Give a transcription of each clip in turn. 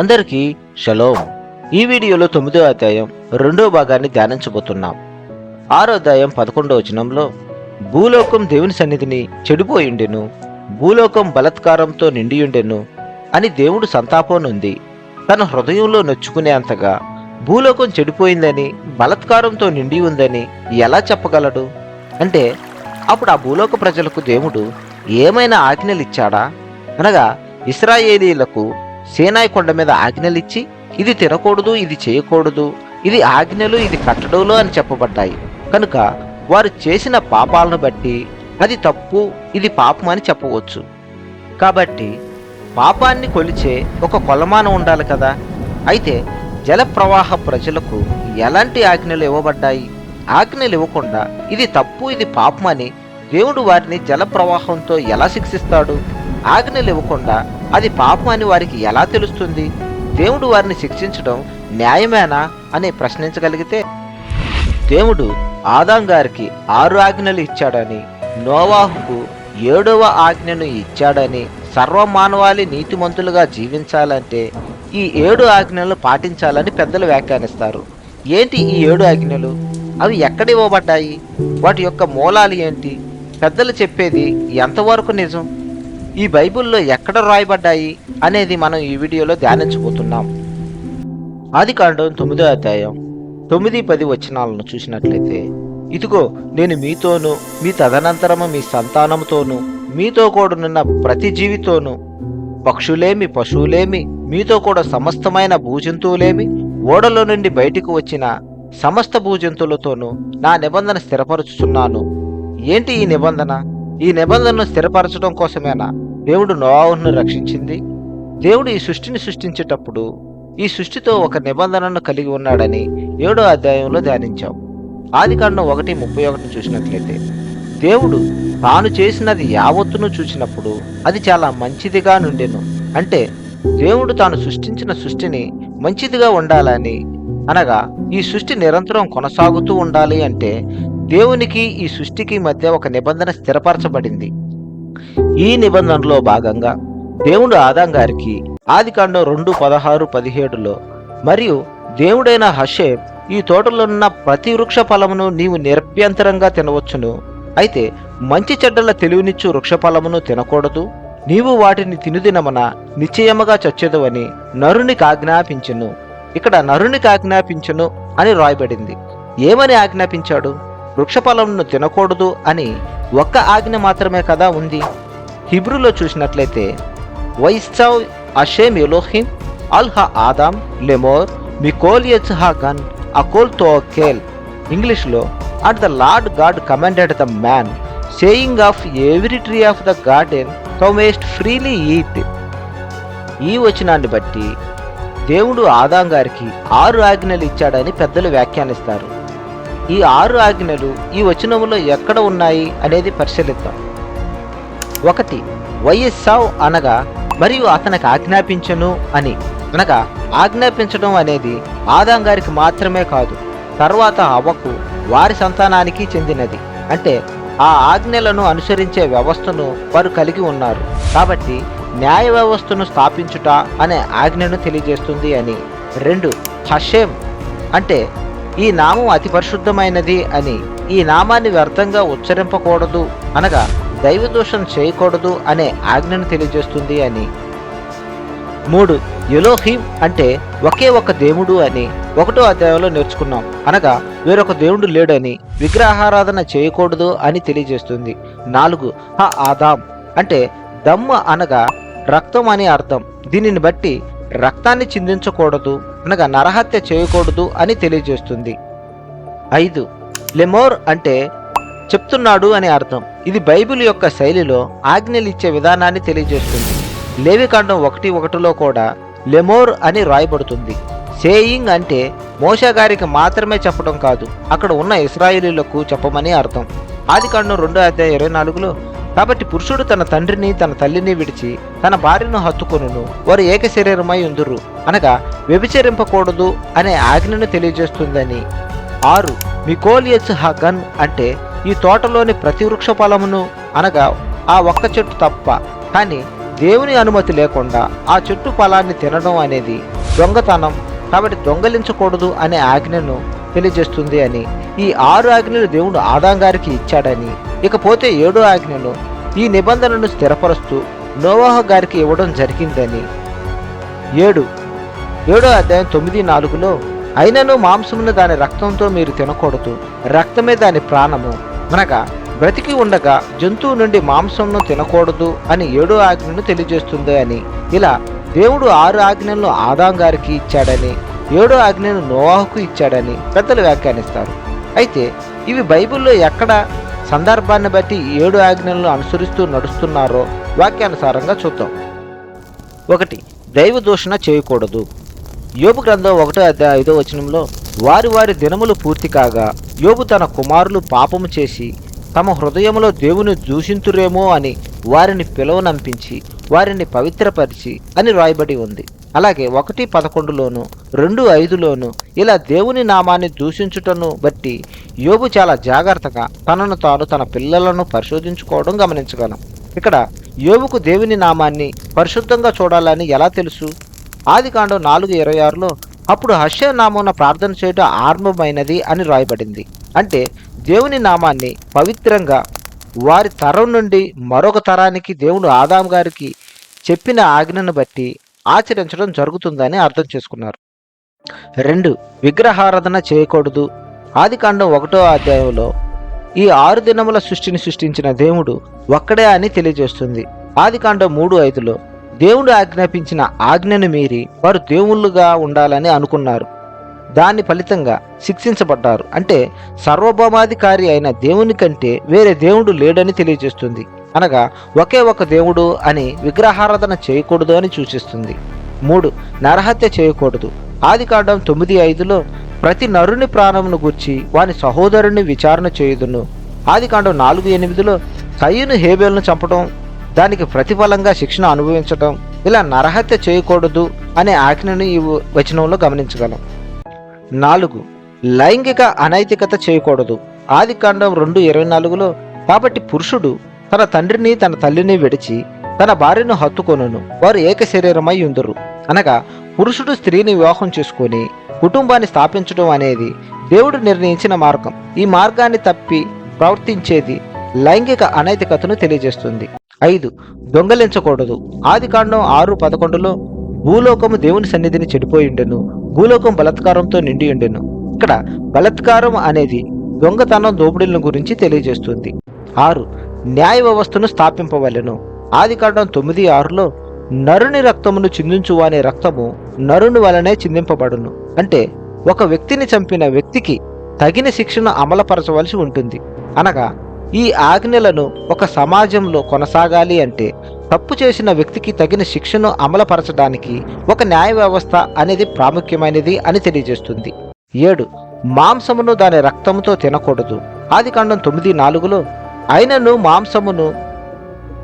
అందరికీ షలోం. ఈ వీడియోలో తొమ్మిదో అధ్యాయం రెండో భాగాన్ని ధ్యానించబోతున్నాం. ఆరో అధ్యాయం పదకొండో వచనంలో భూలోకం దేవుని సన్నిధిని చెడిపోయిండెను భూలోకం బలత్కారంతో నిండియుండెను అని దేవుడు సంతాపంనుంది. తన హృదయంలో నొచ్చుకునేంతగా భూలోకం చెడిపోయిందని బలత్కారంతో నిండి ఉందని ఎలా చెప్పగలడు? అంటే అప్పుడు ఆ భూలోక ప్రజలకు దేవుడు ఏమైనా ఆజ్ఞలు ఇచ్చాడా అనగా ఇస్రాయేలీలకు సేనాయి కొండ మీద ఆజ్ఞలిచ్చి ఇది తినకూడదు ఇది చేయకూడదు ఇది ఆజ్ఞలు ఇది కట్టడంలో అని చెప్పబడ్డాయి. కనుక వారు చేసిన పాపాలను బట్టి అది తప్పు ఇది పాపం అని చెప్పవచ్చు. కాబట్టి పాపాన్ని కొలిచే ఒక కొలమానం ఉండాలి కదా. అయితే జల ప్రవాహ ప్రజలకు ఎలాంటి ఆజ్ఞలు ఇవ్వబడ్డాయి? ఆజ్ఞలు ఇవ్వకుండా ఇది తప్పు ఇది పాపం అని దేవుడు వారిని జల ప్రవాహంతో ఎలా శిక్షిస్తాడు? ఆజ్ఞలు ఇవ్వకుండా అది పాపం అని వారికి ఎలా తెలుస్తుంది? దేవుడు వారిని శిక్షించడం న్యాయమేనా అని ప్రశ్నించగలిగితే దేవుడు ఆదాం గారికి ఆరు ఆజ్ఞలు ఇచ్చాడని నోవాహుకు ఏడవ ఆజ్ఞను ఇచ్చాడని సర్వమానవాళి నీతిమంతులుగా జీవించాలంటే ఈ ఏడు ఆజ్ఞలు పాటించాలని పెద్దలు వ్యాఖ్యానిస్తారు. ఏంటి ఈ ఏడు ఆజ్ఞలు? అవి ఎక్కడ ఇవ్వబడ్డాయి? వాటి యొక్క మూలాలు ఏంటి? పెద్దలు చెప్పేది ఎంతవరకు నిజం? ఈ బైబిల్లో ఎక్కడ రాయబడ్డాయి అనేది మనం ఈ వీడియోలో ధ్యానించబోతున్నాం. ఆది కాండం తొమ్మిదో అధ్యాయం తొమ్మిది పది వచనాలను చూసినట్లయితే ఇదిగో నేను మీతోను మీ తదనంతరము మీ సంతానముతోను మీతో కూడనున్న ప్రతి జీవితోనూ పక్షులేమి పశువులేమి మీతో కూడా సమస్తమైన భూజంతువులేమి ఓడలో నుండి బయటికి వచ్చిన సమస్త భూజంతువులతోనూ నా నిబంధన స్థిరపరుచుచున్నాను. ఏంటి ఈ నిబంధన? ఈ నిబంధనను స్థిరపరచడం కోసమేనా? దేవుడు నోవాహును రక్షించింది. దేవుడు ఈ సృష్టిని సృష్టించేటప్పుడు ఈ సృష్టితో ఒక నిబంధనను కలిగి ఉన్నాడని ఏడో అధ్యాయంలో ధ్యానించాం. ఆదికాండం ఒకటి ముప్పై ఒకటిని చూసినట్లయితే దేవుడు తాను చేసినది యావత్తును చూసినప్పుడు అది చాలా మంచిదిగా నుండెను. అంటే దేవుడు తాను సృష్టించిన సృష్టిని మంచిదిగా ఉండాలని అనగా ఈ సృష్టి నిరంతరం కొనసాగుతూ ఉండాలి అంటే దేవునికి ఈ సృష్టికి మధ్య ఒక నిబంధన స్థిరపరచబడింది. ఈ నిబంధనలో భాగంగా దేవుడు ఆదాం గారికి ఆదికాండం రెండు పదహారు పదిహేడులో మరియు దేవుడైన హషే ఈ తోటలోనున్న ప్రతి వృక్ష ఫలమును నీవు నిరభ్యంతరంగా తినవచ్చును. అయితే మంచి చెడ్డల తెలివినిచ్చు వృక్ష ఫలమును తినకూడదు. నీవు వాటిని తినుదినమన నిశ్చయముగా చచ్చేదవని నరునికి ఆజ్ఞాపించును. ఇక్కడ నరునికి ఆజ్ఞాపించును అని రాయబడింది. ఏమని ఆజ్ఞాపించాడు? వృక్షఫలంను తినకూడదు అని ఒక్క ఆజ్ఞ మాత్రమే కదా ఉంది. హిబ్రూలో చూసినట్లయితే వైస్సావ్ అషేమ్ ఎలోహిమ్ అల్ హ ఆదాం లెమోర్ మికోల్ హా గన్ అకోల్ తోకేల్ ఇంగ్లీష్లో and the Lord God commanded the man saying of every tree of the garden thou mayest freely eat ఈ వచనాన్ని బట్టి దేవుడు ఆదాం గారికి ఆరు ఆజ్ఞలు ఇచ్చాడని పెద్దలు వ్యాఖ్యానిస్తారు. ఈ ఆరు ఆజ్ఞలు ఈ వచనములో ఎక్కడ ఉన్నాయి అనేది పరిశీలిద్దాం. ఒకటి వైఎస్సావ్ అనగా మరియు అతనికి ఆజ్ఞాపించను అని. అనగా ఆజ్ఞాపించడం అనేది ఆదాం గారికి మాత్రమే కాదు తర్వాత అవ్వకు వారి సంతానానికి చెందినది. అంటే ఆ ఆజ్ఞలను అనుసరించే వ్యవస్థను వారు కలిగి ఉన్నారు. కాబట్టి న్యాయ వ్యవస్థను స్థాపించుట అనే ఆజ్ఞను తెలియజేస్తుంది అని. రెండు హషేమ్ అంటే ఈ నామం అతి పరిశుద్ధమైనది అని ఈ నామాన్ని వ్యర్థంగా ఉచ్చరింపకూడదు అనగా దైవదోషం చేయకూడదు అనే ఆజ్ఞను తెలియజేస్తుంది అని. మూడు ఎలోహిం అంటే ఒకే ఒక దేవుడు అని ఒకటో అధ్యాయంలో నేర్చుకున్నాం. అనగా వేరొక దేవుడు లేడని విగ్రహారాధన చేయకూడదు అని తెలియజేస్తుంది. నాలుగు హ ఆదాం అంటే దమ్మ అనగా రక్తం అని అర్థం. దీనిని బట్టి రక్తాన్ని చిందించకూడదు అనగా నరహత్య చేయకూడదు అని తెలియజేస్తుంది. ఐదు లెమోర్ అంటే చెప్తున్నాడు అని అర్థం. ఇది బైబిల్ యొక్క శైలిలో ఆజ్ఞలు ఇచ్చే విధానాన్ని తెలియజేస్తుంది. లేవికాండం ఒకటి ఒకటిలో కూడా లెమోర్ అని రాయబడుతుంది. సేయింగ్ అంటే మోషా గారికి మాత్రమే చెప్పడం కాదు అక్కడ ఉన్న ఇస్రాయేలీలకు చెప్పమని అర్థం. ఆదికాండం రెండో అధ్యాయ ఇరవై నాలుగులో కాబట్టి పురుషుడు తన తండ్రిని తన తల్లిని విడిచి తన భార్యను హత్తుకొనును. వారు ఏక శరీరమై ఉందురు. అనగా వ్యభిచరింపకూడదు అనే ఆజ్ఞను తెలియజేస్తుందని. ఆరు మికోలియస్ హగన్ అంటే ఈ తోటలోని ప్రతి వృక్ష ఫలమును అనగా ఆ ఒక్క చెట్టు తప్ప. కానీ దేవుని అనుమతి లేకుండా ఆ చెట్టు ఫలాన్ని తినడం అనేది దొంగతనం. కాబట్టి దొంగలించకూడదు అనే ఆజ్ఞను తెలియజేస్తుంది అని. ఈ ఆరు ఆజ్ఞలు దేవుడు ఆదాం గారికి ఇచ్చాడని. ఇకపోతే ఏడో ఆజ్ఞను ఈ నిబంధనను స్థిరపరుస్తూ నోవాహ గారికి ఇవ్వడం జరిగిందని. ఏడు. ఏడో అధ్యాయం తొమ్మిది నాలుగులో అయినను మాంసమును దాని రక్తంతో మీరు తినకూడదు. రక్తమే దాని ప్రాణము. అనగా బ్రతికి ఉండగా జంతువు నుండి మాంసంను తినకూడదు అని ఏడో ఆజ్ఞను తెలియజేస్తుంది అని. ఇలా దేవుడు ఆరు ఆజ్ఞలను ఆదాం గారికి ఇచ్చాడని. ఏడో ఆజ్ఞను నోవాహుకు ఇచ్చాడని పెద్దలు వ్యాఖ్యానిస్తారు. అయితే ఇవి బైబిల్లో ఎక్కడ సందర్భాన్ని బట్టి ఏడు ఆజ్ఞలను అనుసరిస్తూ నడుస్తున్నారో వాక్యానుసారంగా చూద్దాం. ఒకటి దైవ దూషణ చేయకూడదు. యోబు గ్రంథం ఒకటో అధ్యాయ ఐదో వచనంలో వారి వారి దినములు పూర్తి కాగా యోబు తన కుమారులు పాపము చేసి తమ హృదయంలో దేవుని దూషింతురేమో అని వారిని పిలువనంపించి వారిని పవిత్రపరిచి అని రాయబడి ఉంది. అలాగే ఒకటి పదకొండులోను రెండు ఐదులోను ఇలా దేవుని నామాన్ని దూషించుటను బట్టి యోబు చాలా జాగ్రత్తగా తనను తాను తన పిల్లలను పరిశోధించుకోవడం గమనించగలం. ఇక్కడ యోబుకు దేవుని నామాన్ని పరిశుద్ధంగా చూడాలని ఎలా తెలుసు? ఆదికాండం నాలుగు ఇరవై ఆరులో అప్పుడు హర్ష నామమున ప్రార్థన చేయడం ఆరంభమైనది అని రాయబడింది. అంటే దేవుని నామాన్ని పవిత్రంగా వారి తరం నుండి మరొక తరానికి దేవుడు ఆదాం గారికి చెప్పిన ఆజ్ఞను బట్టి ఆచరించడం జరుగుతుందని అర్థం చేసుకున్నారు. రెండు విగ్రహారాధన చేయకూడదు. ఆదికాండం ఒకటో అధ్యాయంలో ఈ ఆరు దినముల సృష్టిని సృష్టించిన దేవుడు ఒక్కడే అని తెలియజేస్తుంది. ఆదికాండం మూడు ఐదులో దేవుడు ఆజ్ఞాపించిన ఆజ్ఞను మీరి వారు దేవుళ్ళుగా ఉండాలని అనుకున్నారు. దాని ఫలితంగా శిక్షించబడ్డారు. అంటే సర్వభౌమాధికారి అయిన దేవుని కంటే వేరే దేవుడు లేడని తెలియజేస్తుంది. అనగా ఒకే ఒక దేవుడు అని విగ్రహారాధన చేయకూడదు అని సూచిస్తుంది. మూడు నరహత్య చేయకూడదు. ఆదికాండం తొమ్మిది ఐదులో ప్రతి నరుని ప్రాణమును గూర్చి వాని సహోదరుని విచారణ చేయుదును. ఆదికాండం నాలుగు ఎనిమిదిలో కయ్యను హేబేల్ను చంపడం దానికి ప్రతిఫలంగా శిక్షణ అనుభవించడం ఇలా నరహత్య చేయకూడదు అనే ఆజ్ఞను ఈ వచనంలో గమనించగలం. నాలుగు లైంగిక అనైతికత చేయకూడదు. ఆది కాండం రెండు ఇరవై నాలుగులో కాబట్టి పురుషుడు తన తండ్రిని తన తల్లిని విడిచి తన భార్యను హత్తుకొనును. వారు ఏక శరీరమై ఉందరు. అనగా పురుషుడు స్త్రీని వివాహం చేసుకొని కుటుంబాన్ని స్థాపించడం అనేది దేవుడు నిర్ణయించిన మార్గం. ఈ మార్గాన్ని తప్పి ప్రవర్తించేది లైంగిక అనైతికతను తెలియజేస్తుంది. ఐదు దొంగలించకూడదు. ఆది కాండం ఆరు పదకొండులో భూలోకము దేవుని సన్నిధిని చెడిపోయిండెను భూలోకం బలత్కారంతో నిండి ఉండెను. ఇక్కడ బలత్కారం అనేది దొంగతనం దోపిడీలను గురించి తెలియజేస్తుంది. ఆరు న్యాయ వ్యవస్థను స్థాపింపవలెను. ఆది కాండం తొమ్మిది ఆరులో నరుని రక్తమును చిందించు అనే రక్తము నరుని వలనే చిందింపబడును. అంటే ఒక వ్యక్తిని చంపిన వ్యక్తికి తగిన శిక్షను అమలుపరచవలసి ఉంటుంది. అనగా ఈ ఆజ్ఞలను ఒక సమాజంలో కొనసాగాలి అంటే తప్పు చేసిన వ్యక్తికి తగిన శిక్షను అమలుపరచడానికి ఒక న్యాయ వ్యవస్థ అనేది ప్రాముఖ్యమైనది అని తెలియజేస్తుంది. ఏడు మాంసమును దాని రక్తముతో తినకూడదు. ఆదికాండం తొమ్మిది నాలుగులో అయినను మాంసమును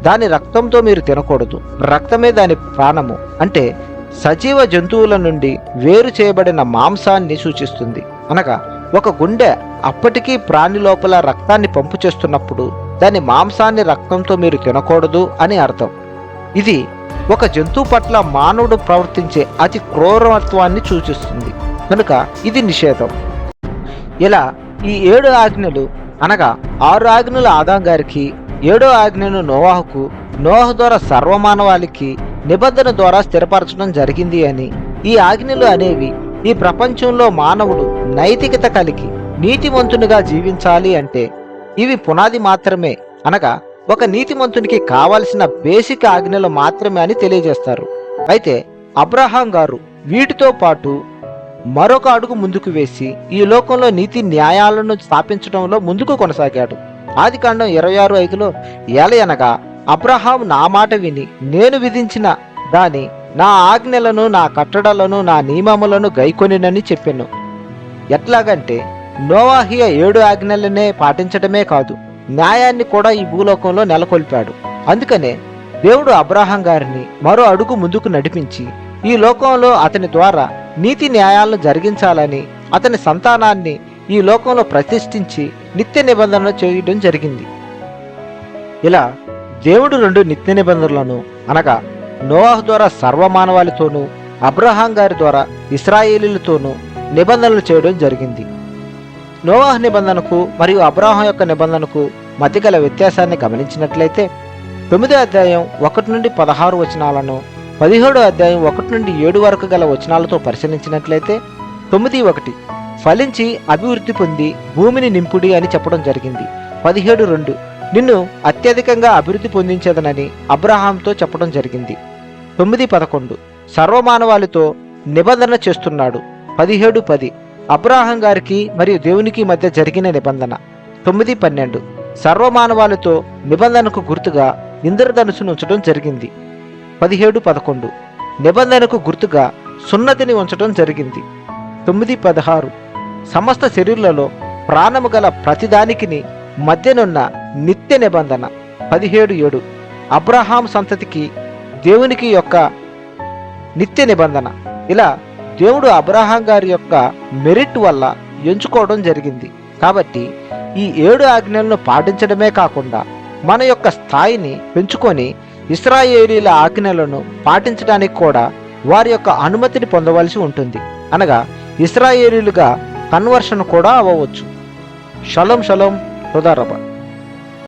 దాని రక్తంతో మీరు తినకూడదు. రక్తమే దాని ప్రాణము అంటే సజీవ జంతువుల నుండి వేరు చేయబడిన మాంసాన్ని సూచిస్తుంది. అనగా ఒక గుండె అప్పటికీ ప్రాణి లోపల రక్తాన్ని పంపు చేస్తున్నప్పుడు దాని మాంసాన్ని రక్తంతో మీరు తినకూడదు అని అర్థం. ఇది ఒక జంతువు పట్ల మానవుడు ప్రవర్తించే అతి క్రూరత్వాన్ని సూచిస్తుంది. కనుక ఇది నిషేధం. ఇలా ఈ ఏడు ఆజ్ఞలు అనగా ఆరు ఆజ్ఞలు ఆదాం గారికి ఏడో ఆజ్ఞను నోవాహుకు నోవాహు ద్వారా సర్వమానవాళికి నిబంధన ద్వారా స్థిరపరచడం జరిగింది అని. ఈ ఆజ్ఞలు అనేవి ఈ ప్రపంచంలో మానవుడు నైతికత కలిగి నీతిమంతునిగా జీవించాలి అంటే ఇవి పునాది మాత్రమే. అనగా ఒక నీతిమంతునికి కావలసిన బేసిక్ ఆజ్ఞలు మాత్రమే అని తెలియజేస్తారు. అయితే అబ్రహాం గారు వీటితో పాటు మరొక అడుగు ముందుకు వేసి ఈ లోకంలో నీతి న్యాయాలను స్థాపించడంలో ముందుకు కొనసాగాడు. ఆదికాండం ఇరవై ఆరు ఐదులో ఎలయనగా అబ్రహాం నా మాట విని నేను విధించిన దాని నా ఆజ్ఞలను నా కట్టడలను నా నియమములను గైకొనినని చెప్పాను. ఎట్లాగంటే నోవాహియ ఏడు ఆజ్ఞలనే పాటించడమే కాదు న్యాయాన్ని కూడా ఈ భూలోకంలో నెలకొల్పాడు. అందుకనే దేవుడు అబ్రహాం గారిని మరో అడుగు ముందుకు నడిపించి ఈ లోకంలో అతని ద్వారా నీతి న్యాయాలను జరిగించాలని అతని సంతానాన్ని ఈ లోకంలో ప్రతిష్ఠించి నిత్య నిబంధనలు చేయడం జరిగింది. ఇలా దేవుడు రెండు నిత్య నిబంధనలను అనగా నోవాహ్ ద్వారా సర్వమానవాళితోనూ అబ్రహాం గారి ద్వారా ఇస్రాయేలీలతోనూ నిబంధనలు చేయడం జరిగింది. నోవాహ్ నిబంధనకు మరియు అబ్రహాం యొక్క నిబంధనకు మధ్య గల వ్యత్యాసాన్ని గమనించినట్లయితే తొమ్మిదో అధ్యాయం ఒకటి నుండి పదహారు వచనాలను పదిహేడో అధ్యాయం ఒకటి నుండి ఏడు వరకు గల వచనాలతో పరిశీలించినట్లయితే తొమ్మిది ఒకటి ఫలించి అభివృద్ధి పొంది భూమిని నింపుడి అని చెప్పడం జరిగింది. పదిహేడు రెండు నిన్ను అత్యధికంగా అభివృద్ధి పొందించేదనని అబ్రహాంతో చెప్పడం జరిగింది. తొమ్మిది పదకొండు సర్వమానవాళితో నిబంధన చేస్తున్నాడు. పదిహేడు పది అబ్రాహం గారికి మరియు దేవునికి మధ్య జరిగిన నిబంధన. తొమ్మిది పన్నెండు సర్వమానవాళితో నిబంధనకు గుర్తుగా ఇంద్రధనుసును ఉంచడం జరిగింది. పదిహేడు పదకొండు. నిబంధనకు గుర్తుగా సున్నతిని ఉంచడం జరిగింది. తొమ్మిది పదహారు. సమస్త శరీరులలో ప్రాణము గల ప్రతిదానికిని మధ్యనున్న నిత్య నిబంధన. పదిహేడు ఏడు. అబ్రహాం సంతతికి దేవునికి యొక్క నిత్య నిబంధన. ఇలా దేవుడు అబ్రహాం గారి యొక్క మెరిట్ వల్ల ఎంచుకోవడం జరిగింది. కాబట్టి ఈ ఏడు ఆజ్ఞలను పాటించడమే కాకుండా మన యొక్క స్థాయిని పెంచుకొని ఇస్రాయేలీల ఆజ్ఞలను పాటించడానికి కూడా వారి యొక్క అనుమతిని పొందవలసి ఉంటుంది. అనగా ఇస్రాయేలీలుగా కన్వర్షన్ కూడా అవ్వవచ్చు. షలోం షలోం హృదయరబ.